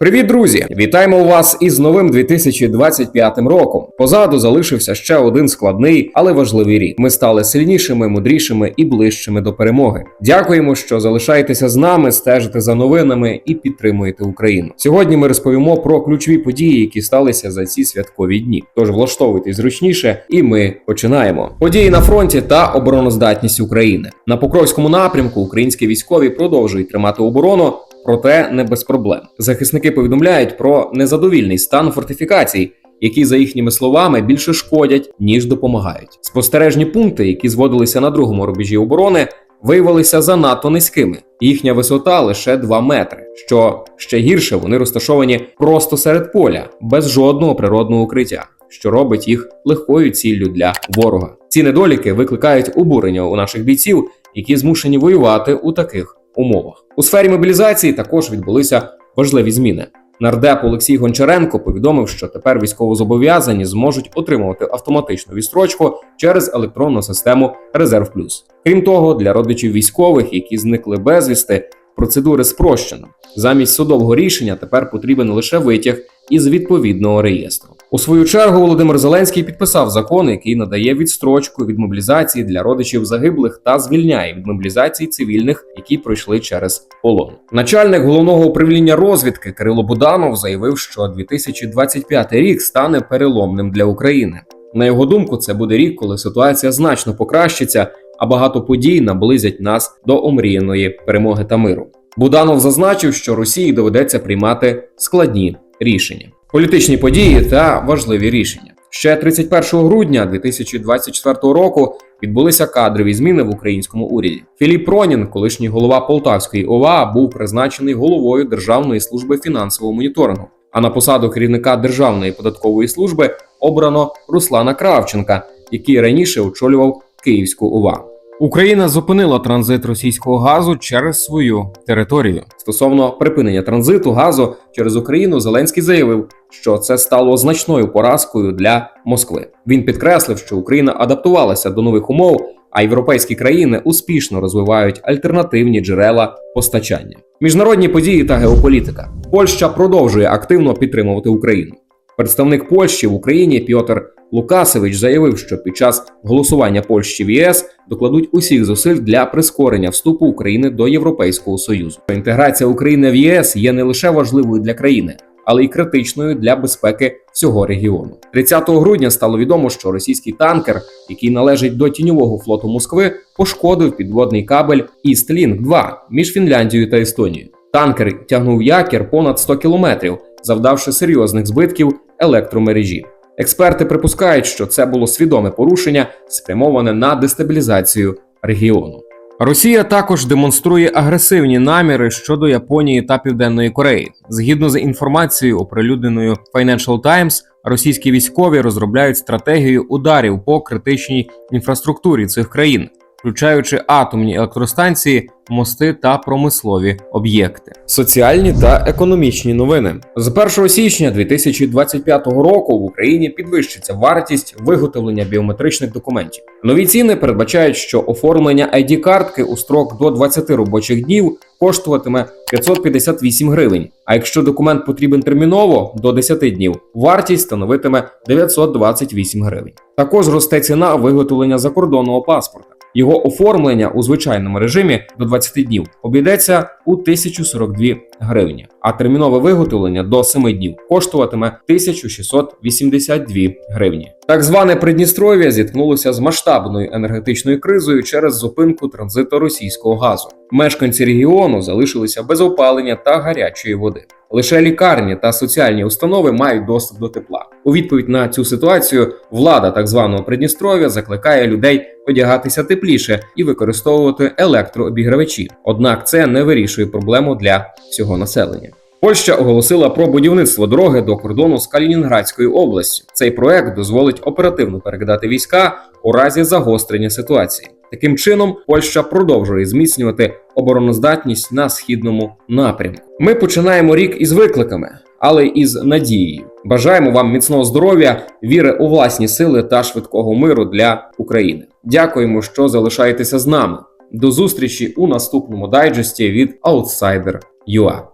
Привіт, друзі! Вітаємо вас із новим 2025 роком. Позаду залишився ще один складний, але важливий рік. Ми стали сильнішими, мудрішими і ближчими до перемоги. Дякуємо, що залишаєтеся з нами, стежите за новинами і підтримуєте Україну. Сьогодні ми розповімо про ключові події, які сталися за ці святкові дні. Тож влаштовуйтесь зручніше, і ми починаємо. Події на фронті та обороноздатність України на Покровському напрямку. Українські військові продовжують тримати оборону. Проте не без проблем. Захисники повідомляють про незадовільний стан фортифікацій, які, за їхніми словами, більше шкодять ніж допомагають. Спостережні пункти, які зводилися на другому рубежі оборони, виявилися занадто низькими. Їхня висота лише 2 метри. Що ще гірше, вони розташовані просто серед поля, без жодного природного укриття, що робить їх легкою ціллю для ворога. Ці недоліки викликають обурення у наших бійців, які змушені воювати у таких умовах. У сфері мобілізації також відбулися важливі зміни. Нардеп Олексій Гончаренко повідомив, що тепер військовозобов'язані зможуть отримувати автоматичну відстрочку через електронну систему Резерв Плюс. Крім того, для родичів військових, які зникли безвісти, процедури спрощено. Замість судового рішення тепер потрібен лише витяг із відповідного реєстру. У свою чергу Володимир Зеленський підписав закон, який надає відстрочку від мобілізації для родичів загиблих та звільняє від мобілізації цивільних, які пройшли через полон. Начальник головного управління розвідки Кирило Буданов заявив, що 2025 рік стане переломним для України. На його думку, це буде рік, коли ситуація значно покращиться, а багато подій наблизять нас до омріяної перемоги та миру. Буданов зазначив, що Росії доведеться приймати складні рішення, політичні події та важливі рішення. Ще 31 грудня 2024 року відбулися кадрові зміни в українському уряді. Філіп Ронін, колишній голова Полтавської ОВА, був призначений головою Державної служби фінансового моніторингу. А на посаду керівника Державної податкової служби обрано Руслана Кравченка, який раніше очолював Київську ОВА. Україна зупинила транзит російського газу через свою територію. Стосовно припинення транзиту газу через Україну, Зеленський заявив, що це стало значною поразкою для Москви. Він підкреслив, що Україна адаптувалася до нових умов, а європейські країни успішно розвивають альтернативні джерела постачання. Міжнародні події та геополітика. Польща продовжує активно підтримувати Україну. Представник Польщі в Україні Пьотр Лукасевич заявив, що під час голосування Польщі в ЄС докладуть усіх зусиль для прискорення вступу України до Європейського союзу. Інтеграція України в ЄС є не лише важливою для країни, але й критичною для безпеки всього регіону. 30 грудня стало відомо, що російський танкер, який належить до тіньового флоту Москви, пошкодив підводний кабель Істлінг 2 між Фінляндією та Естонією. Танкер тягнув якір понад 100 кілометрів, завдавши серйозних збитків електромережі. Експерти припускають, що це було свідоме порушення, спрямоване на дестабілізацію регіону. Росія також демонструє агресивні наміри щодо Японії та Південної Кореї. Згідно з інформацією, оприлюдненою Financial Times, російські військові розробляють стратегію ударів по критичній інфраструктурі цих країн, включаючи атомні електростанції, мости та промислові об'єкти. Соціальні та економічні новини з 1 січня 2025 року в Україні підвищиться вартість виготовлення біометричних документів. Нові ціни передбачають, що оформлення id картки у строк до 20 робочих днів коштуватиме 558 гривень. А якщо документ потрібен терміново до 10 днів, вартість становитиме 928 гривень. Також росте ціна виготовлення закордонного паспорта. Його оформлення у звичайному режимі до 20 днів обійдеться у 1042 гривні, а термінове виготовлення до 7 днів коштуватиме 1682 гривні. Так зване Придністров'я зіткнулося з масштабною енергетичною кризою через зупинку транзиту російського газу. Мешканці регіону залишилися без опалення та гарячої води. Лише лікарні та соціальні установи мають доступ до тепла. У відповідь на цю ситуацію влада так званого Придністров'я закликає людей одягатися тепліше і використовувати електрообігрівачі. Однак це не вирішує проблему для всього населення. Польща оголосила про будівництво дороги до кордону з Калінінградською областю. Цей проект дозволить оперативно перекидати війська у разі загострення ситуації. Таким чином, Польща продовжує зміцнювати обороноздатність на східному напрямку. Ми починаємо рік із викликами, але із надією. Бажаємо вам міцного здоров'я, віри у власні сили та швидкого миру для України. Дякуємо, що залишаєтеся з нами. До зустрічі у наступному дайджесті від Outsider.ua.